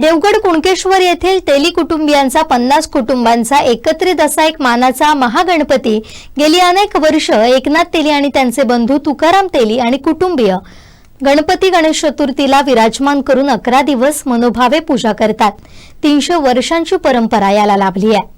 देवगड कुणकेश्वर येथील तेली कुटुंबियांचा पन्नास कुटुंबांचा एकत्रित असा एक मानाचा महागणपती गेली अनेक वर्ष एकनाथ तेली आणि त्यांचे बंधू तुकाराम तेली आणि कुटुंबीय गणपती गणेश चतुर्थीला विराजमान करून अकरा दिवस मनोभावे पूजा करतात. तीनशे वर्षांची परंपरा याला लाभली आहे.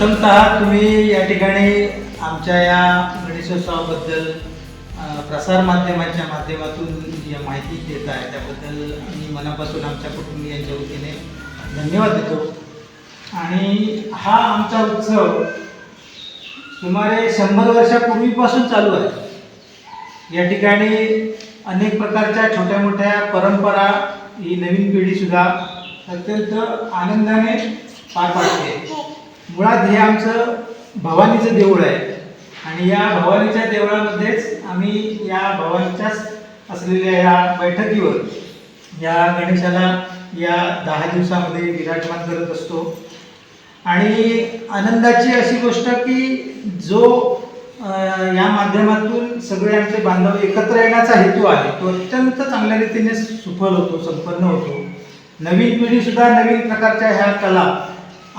प्रथमतः तुम्ही या ठिकाणी आमच्या या गणेशोत्सवाबद्दल प्रसार माध्यमाच्या माध्यमातून जी माहिती देत आहे त्याबद्दल आम्ही मनापासून आमच्या कुटुंबियांच्या वतीने धन्यवाद देतो. आणि हा आमचा उत्सव सुमारे शंभर वर्षापूर्वीपासून चालू आहे. या ठिकाणी अनेक प्रकारच्या छोट्या मोठ्या परंपरा ही नवीन पिढीसुद्धा अत्यंत आनंदाने पार पाडते. मुळात हे आमचं भवानीचं देऊळ आहे. आणि या भवानीच्या देवळामध्येच आम्ही या भवानीच्याच असलेल्या या बैठकीवर या गणेशाला या दहा दिवसामध्ये विराजमान करत असतो. आणि आनंदाची अशी गोष्ट की जो या माध्यमातून सगळे आमचे बांधव एकत्र येण्याचा हेतू आहे तो अत्यंत चांगल्या रीतीने सुफल होतो संपन्न होतो. नवीन पिढीसुद्धा नवीन प्रकारच्या ह्या कला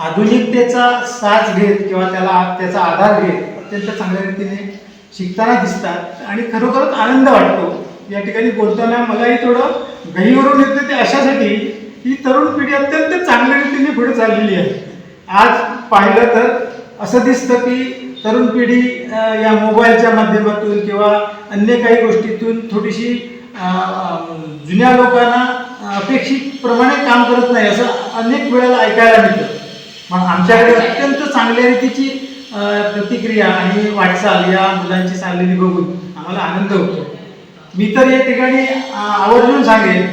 आधुनिकतेचा साज घेत किंवा त्याला त्याचा आधार घेत अत्यंत चांगल्या रीतीने शिकताना दिसतात. आणि खरोखरच आनंद वाटतो. या ठिकाणी बोलताना मलाही थोडं गहीवरून येतं ते अशासाठी ही तरुण पिढी अत्यंत चांगल्या रीतीने पुढे चाललेली आहे. आज पाहिलं तर असं दिसतं की तरुण पिढी या मोबाईलच्या माध्यमातून किंवा अन्य काही गोष्टीतून थोडीशी जुन्या लोकांना अपेक्षित प्रमाणे काम करत नाही असं अनेक वेळेला ऐकायला मिळतं. मग आमच्याकडे अत्यंत चांगल्या रीतीची प्रतिक्रिया आणि वाटचाल या मुलांची चाललेली बघून आम्हाला आनंद होतो. मी तर या ठिकाणी आवर्जून सांगेन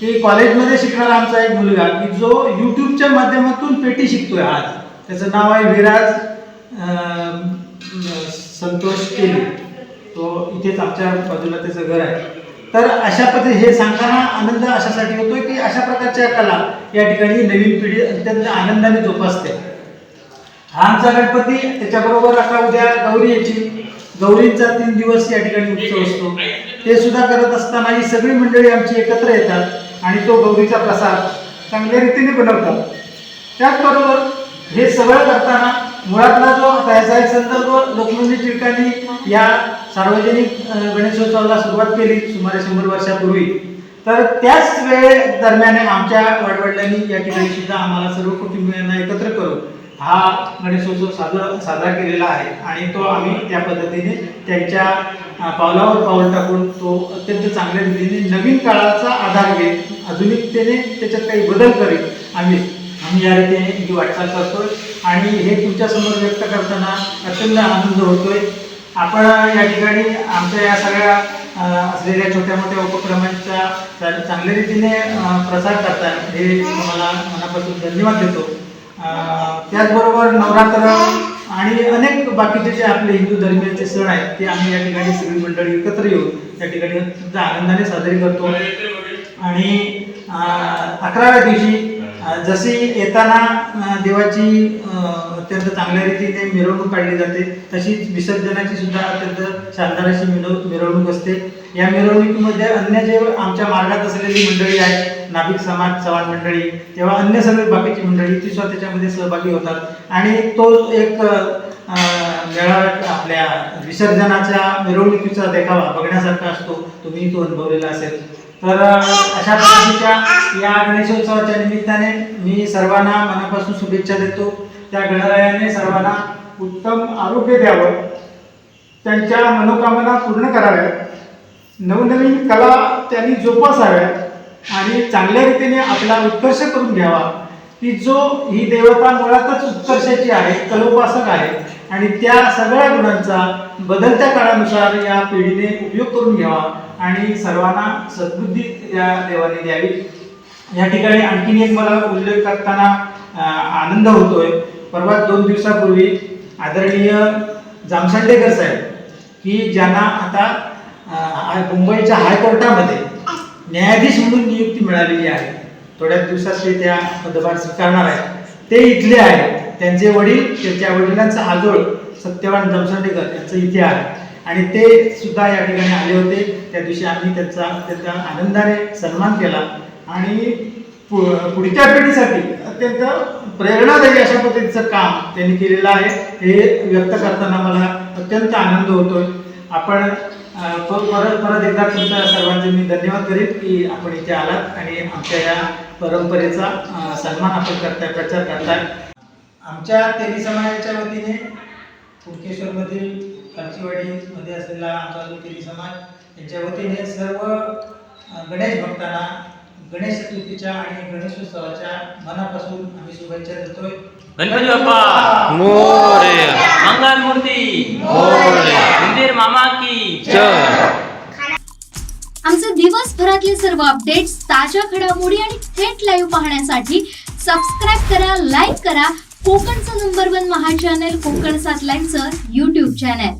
की कॉलेजमध्ये शिकणारा आमचा एक मुलगा की जो यूट्यूबच्या माध्यमातून पेटी शिकतोय आज. त्याचं नाव आहे विराज संतोष केले. तो इथेच आमच्या बाजूला त्याचं घर आहे. तर अशा पद्धती हे सांगताना आनंद अशासाठी होतोय की अशा प्रकारच्या कला या ठिकाणी नवीन पिढी अत्यंत आनंदाने जोपासते. हा आमचा गणपती त्याच्याबरोबर आता उद्या गौरी याची गौरींचा तीन दिवस या ठिकाणी उत्सव असतो. ते सुद्धा करत असताना ही सगळी मंडळी आमची एकत्र येतात आणि तो गौरीचा प्रसाद चांगल्या रीतीने बनवतात. त्याचबरोबर हे सगळं करताना मुळातला जो त्याचा एक संदर्भ लोकमंदिर टिळकांनी या सार्वजनिक गणेशोत्सवाला सुरुवात केली सुमारे शंभर वर्षापूर्वी. तर त्याच वेळे दरम्यान आमच्या वडवडिलांनी या ठिकाणी सुद्धा आम्हाला सर्व कुटुंबियांना एकत्र करून हा गणेशोत्सव साजरा साजरा केलेला आहे. आणि तो आम्ही त्या पद्धतीने त्यांच्या पावलावर पाऊल टाकून तो अत्यंत चांगल्या रीतीने नवीन काळाचा आधार घेत आधुनिकतेने त्याच्यात काही बदल करीत आम्ही आम्ही या रीतीने ही वाटचाल करतोय. आणि हे तुमच्यासमोर व्यक्त करताना अत्यंत आनंद होतोय. आपण या ठिकाणी आमच्या या सगळ्या असलेल्या छोट्या मोठ्या उपक्रमांचा चांगल्या रीतीने प्रसार करतात हे तुम्हाला मनापासून धन्यवाद देतो. त्याचबरोबर नवरात्र आणि अनेक बाकीचे जे आपले हिंदू धर्मीयांचे सण आहेत ते आम्ही या ठिकाणी सगळी मंडळी एकत्र येऊन या ठिकाणी सुद्धा आनंदाने साजरी करतो. आणि अकराव्या दिवशी जसे जशी येताना देवाची अत्यंत चांगल्या रीतीने मिरवणूक काढली जाते तशीच विसर्जनाची सुद्धा अत्यंत शानदार अशी मिरव- मिरवणूक असते. या मिरवणुकीमध्ये अन्य जे आमच्या मार्गात असलेली मंडळी आहेत नाभिक समाज चव्हाण मंडळी तेव्हा अन्य सगळी बाकीची मंडळी ती सुद्धा त्याच्यामध्ये सहभागी होतात. आणि तो एक अं, मेळाव्यात आपल्या विसर्जनाच्या मिरवणुकीचा देखावा बघण्यासारखा असतो तुम्ही तो अनुभवलेला असेल. तर अशा पद्धतीच्या या गणेशोत्सवाच्या निमित्ताने मी सर्वांना मनापासून शुभेच्छा देतो. त्या गणरायाने सर्वांना उत्तम आरोग्य द्यावं. त्यांच्या मनोकामना पूर्ण कराव्यात. नवनवीन कला त्यांनी जोपासाव्यात आणि चांगल्या रीतीने आपला उत्कर्ष करून घ्यावा. की जो ही देवता मुळातच उत्कर्षाची आहे कलोपासक आहे. आणि त्या सगळ्या गुणांचा बदलत्या काळानुसार या पिढीने उपयोग करून घ्यावा आणि सर्वांना सद्बुद्धी या देवाने द्यावी. या ठिकाणी आणखीन एक मला उल्लेख करताना आनंद होतोय. परवा दोन दिवसापूर्वी आदरणीय जामसंडेकर साहेब की ज्यांना आता मुंबईच्या हायकोर्टामध्ये न्यायाधीश म्हणून नियुक्ती मिळालेली आहे. थोड्याच दिवसात ते त्या पदभार स्वीकारणार आहेत. ते इथले आहेत. त्यांचे वडील त्यांच्या वडिलांचा आजोळ सत्यवान जमसंडेकर यांचं इथे आहे आणि ते सुद्धा या ठिकाणी आले होते. त्या दिवशी आम्ही त्यांचा त्यांचा आनंदाने सन्मान केला. आणि पु- पुढच्या पिढीसाठी अत्यंत प्रेरणादायी अशा पद्धतीचं काम त्यांनी केलेलं आहे. हे व्यक्त करताना मला अत्यंत आनंद होतोय. आपण परत परत एकदा तुमच्या सर्वांचे मी धन्यवाद करीन की आपण इथे आलात आणि आमच्या या परंपरेचा सन्मान आपण करताय प्रचार करताय. आमच्या तेली समाजाच्या वतीने कुडकेश्वरमधील कालचीवाडीमध्ये असलेला आमचा जो तेली समाज यांच्या वतीने सर्व गणेश भक्तांना गणेश चतुर्थीच्या आणि गणेशोत्सवाच्या मनापासून आम्ही शुभेच्छा देतोय. गणपती बाप्पा! मोरया मंगल मूर्ती मोरया मंदिर मामा की! जय! आमचे दिवसभरातले सर्व अपडेट्स ताज्या घडामोडी आणि थेट लाईव्ह पाहण्यासाठी सबस्क्राईब करा लाईक करा कोकणचं नंबर वन महा चॅनल कोकण सात लाईनचं युट्यूब चॅनल